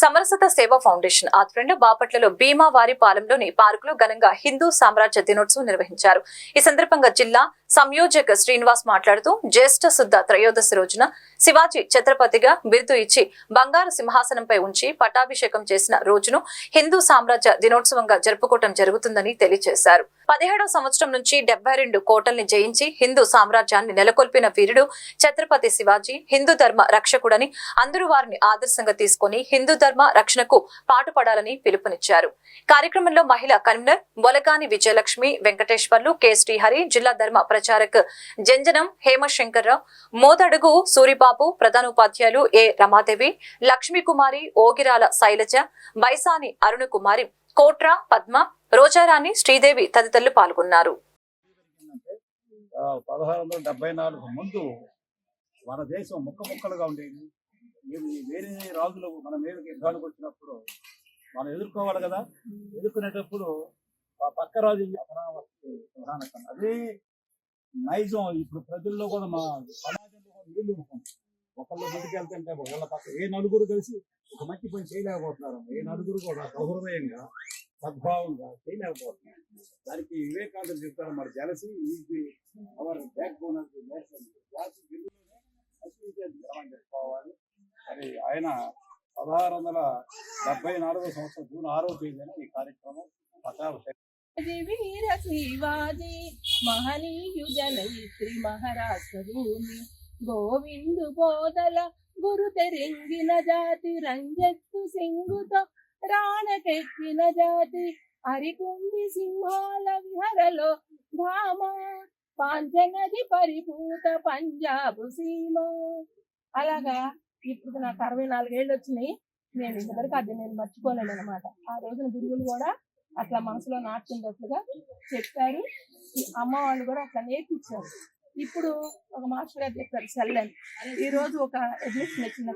సమరసత సేవా ఫౌండేషన్ ఆధ్వర్యంలో బాపట్లలో భీమా వారి పాలెంలోని పార్కులో ఘనంగా హిందూ సామ్రాజ్య దినోత్సవం నిర్వహించారు. ఈ సందర్భంగా జిల్లా సంయోజక శ్రీనివాస్ మాట్లాడుతూ జ్యేష్ఠ శుద్ధ త్రయోదశి రోజున శివాజీ ఛత్రపతిగా బిరుదు ఇచ్చి బంగారు సింహాసనంపై ఉంచి పట్టాభిషేకం చేసిన రోజును హిందూ సామ్రాజ్య దినోత్సవంగా జరుపుకోవటం జరుగుతుందని తెలియజేశారు. పదిహేడవ సంవత్సరం నుంచి డెబ్బై రెండు కోటల్ని జయించి హిందూ సామ్రాజ్యాన్ని నెలకొల్పిన వీరుడు ఛత్రపతి శివాజీ హిందూ ధర్మ రక్షకుడని అందరూ వారిని ఆదర్శంగా తీసుకొని హిందూ ధర్మ రక్షణకు పాటుపడాలని పిలుపునిచ్చారు. కార్యక్రమంలో మహిళా కన్వీనర్ బొలగాని విజయలక్ష్మి వెంకటేశ్వర్లు కె శ్రీహరి జిల్లా ధర్మ ప్రచారక్ జంజనం హేమశంకర్రావు మోదడుగు సూరిబాబు ప్రధాన ఉపాధ్యాయులు ఏ రమాదేవి లక్ష్మీకుమారి ఓగిరాల శైలజ బైసాని అరుణకుమారి కోట్రా పద్మ రోజారాణి శ్రీదేవి తదితరులు పాల్గొన్నారు. పదహారు వందల డెబ్బై నాలుగు ముందు మన దేశం ముక్క ముక్కలుగా ఉండేది. ఇది వేరే రాజులు మన మీదకి యుద్ధానికి వచ్చినప్పుడు మనం ఎదుర్కోవాలి కదా. ఎదుర్కొనేటప్పుడు ఆ పక్క రాజు అమరావతి ప్రధాన అదే నైజం ఇప్పుడు ప్రజల్లో కూడా మా సమాజంలో కూడా నీళ్ళు ఉంటుంది ఒకళ్ళు ముందుకెళ్తుంటే వాళ్ళ పక్క ఏ నలుగురు కలిసి ఒక మంచి పని చేయలేకపోతున్నారు. ఏ నలుగురు కూడా సౌహృదయంగా సద్భావంగా చేయలేకపోతున్నారు. దానికి వివేకానంద చెప్తారు మరి jealousy is our backbone of the nation. జాతి అని చెప్పుకోవాలి మరి ఆయన పదహారు వందల డెబ్బై నాలుగో సంవత్సరం జూన్ ఆరో తేదీన ఈ కార్యక్రమం పట్టాభిషేకం వీర మహనీయుజనయిత్రి మహనీయు మహారాష్ట్రభూమి గోవిందు బోధల గురు తెరింగిన జాతి రంజత్తు సింగుతో రాణకెక్కిన జాతి. హరికుంది సింహాల విహరలో ధామ పాంచనది పరిపూత పంజాబు సీమ. అలాగా ఇప్పుడు నాకు అరవై నాలుగేళ్ళు వచ్చినాయి. నేను ఇంతవరకు అది నేను మర్చిపోలేను అనమాట ఆ రోజున గురువులు కూడా అట్లా మనసులో నాటుకున్నట్లుగా చెప్పారు. ఈ అమ్మ వాళ్ళు కూడా అట్లా నేర్పించారు. ఇప్పుడు ఒక మాస్టర్ గారు చెప్పారు సెల్లని ఈ రోజు ఒక అడ్మిషన్ వచ్చిన